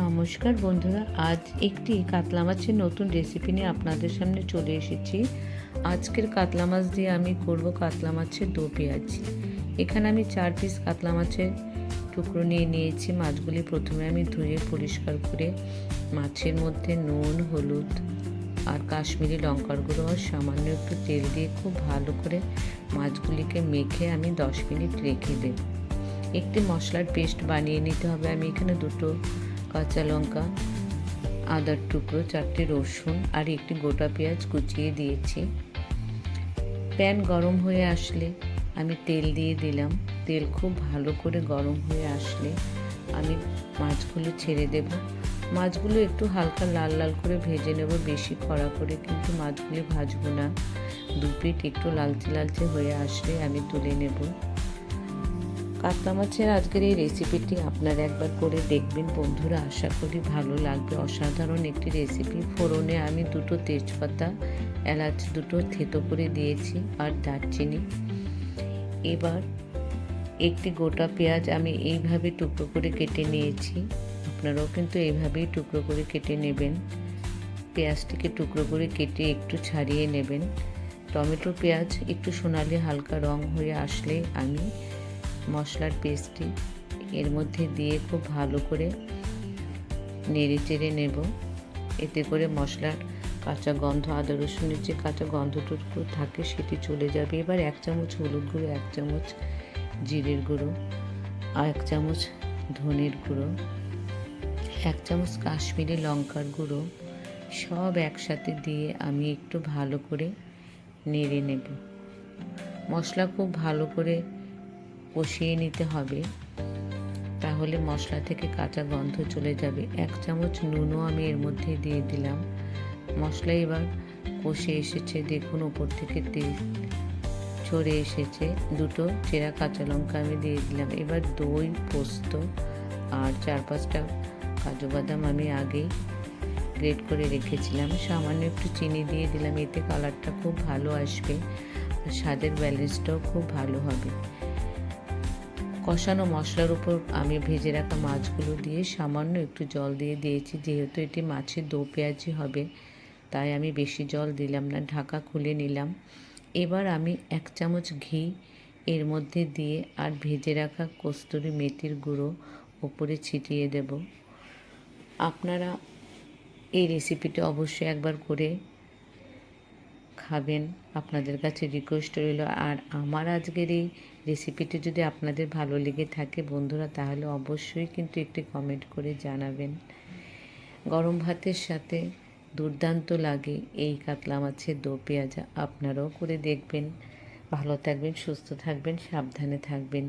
নমস্কার বন্ধুরা, আজ একটি কাতলা মাছের নতুন রেসিপি নিয়ে আপনাদের সামনে চলে এসেছি। আজকের কাতলা মাছ দিয়ে আমি করব কাতলা মাছের দো পেঁয়াজ। এখানে আমি চার পিস কাতলা মাছের টুকরো নিয়ে নিয়েছি। মাছগুলি প্রথমে আমি ধুয়ে পরিষ্কার করে মাছের মধ্যে নুন, হলুদ আর কাশ্মীরি লঙ্কার গুঁড়ো আর সামান্য একটু তেল দিয়ে খুব ভালো করে মাছগুলিকে মেখে আমি দশ মিনিট রেখে দেব। একটি মশলার পেস্ট বানিয়ে নিতে হবে। আমি এখানে দুটো কাঁচা লঙ্কা, আদার টুকরো, চারটে রসুন আর একটি গোটা পেঁয়াজ কুচিয়ে দিয়েছি। প্যান গরম হয়ে আসলে আমি তেল দিয়ে দিলাম। তেল খুব ভালো করে গরম হয়ে আসলে আমি মাছগুলো ছেড়ে দেব। মাছগুলো একটু হালকা লাল লাল করে ভেজে নেব, বেশি কড়া করে কিন্তু মাছগুলি ভাজবো না। দু পিঠ একটু লালচে লালচে হয়ে আসলে আমি তুলে নেব। কাতলা মাছের আজকের এই রেসিপিটি আপনারা একবার করে দেখবেন। বন্ধুরা, আশা করি ভালো লাগবে। অসাধারণ একটি রেসিপি ফোড়নে আমি দুটো তেজপাতা, এলাচ দুটো, থেতো করে দিয়েছি আর দারচিনি। এবার একটি গোটা পেঁয়াজ আমি এইভাবে টুকরো করে কেটে নিয়েছি। আপনারাও কিন্তু এইভাবেই টুকরো করে কেটে নেবেন। পেঁয়াজটিকে টুকরো করে কেটে একটু ছাড়িয়ে নেবেন। টমেটো পেঁয়াজ একটু সোনালি হালকা রং হয়ে আসলে আমি মশলার পেস্টটি এর মধ্যে দিয়ে খুব ভালো করে নেড়ে চেড়ে নেব। এতে করে মশলার কাঁচা গন্ধ, আদা রসুনের যে কাঁচা গন্ধটুকু থাকে সেটি চলে যাবে। এবার এক চামচ হলুদ গুঁড়ো, এক চামচ জিরের গুঁড়ো, আর এক চামচ ধনের গুঁড়ো, এক চামচ কাশ্মীরি লঙ্কার গুঁড়ো, সব একসাথে দিয়ে আমি একটু ভালো করে নেড়ে নেব। মশলা খুব ভালো করে কষিয়ে নিতে হবে, তাহলে মশলা থেকে কাঁচা গন্ধ চলে যাবে। এক চামচ নুনও আমি এর মধ্যে দিয়ে দিলাম। মশলা এবার কষে এসেছে, দেখুন ওপর থেকে তেল ছড়ে এসেছে। দুটো চেরা কাঁচা লঙ্কা আমি দিয়ে দিলাম। এবার দই, পোস্ত আর চার পাঁচটা কাজু বাদাম আমি আগেই গ্রেট করে রেখেছিলাম। সামান্য একটু চিনি দিয়ে দিলাম, এতে কালারটা খুব ভালো আসবে আর স্বাদের ব্যালেন্সটাও খুব ভালো হবে। কষানো মশলার উপর আমি ভেজে রাখা মাছগুলো দিয়ে সামান্য একটু জল দিয়ে দিয়েছি। যেহেতু এটি মাছের দো পেঁয়াজি হবে, তাই আমি বেশি জল দিলাম না, ঢাকা খুলে নিলাম। এবার আমি এক চামচ ঘি এর মধ্যে দিয়ে আর ভেজে রাখা কস্তুরি মেথির গুঁড়ো ওপরে ছিটিয়ে দেব। আপনারা এই রেসিপিটা অবশ্যই একবার করে খাবেন, আপনাদের কাছে রিকোয়েস্ট রইল। আর আমার আজকের এই রেসিপিটি যদি আপনাদের ভালো লেগে থাকে বন্ধুরা, তাহলে অবশ্যই কিন্তু একটি কমেন্ট করে জানাবেন। গরম ভাতের সাথে দুর্দান্ত লাগে এই কাতলা মাছের দো পেঁয়াজা। আপনারাও করে দেখবেন। ভালো থাকবেন, সুস্থ থাকবেন, সাবধানে থাকবেন।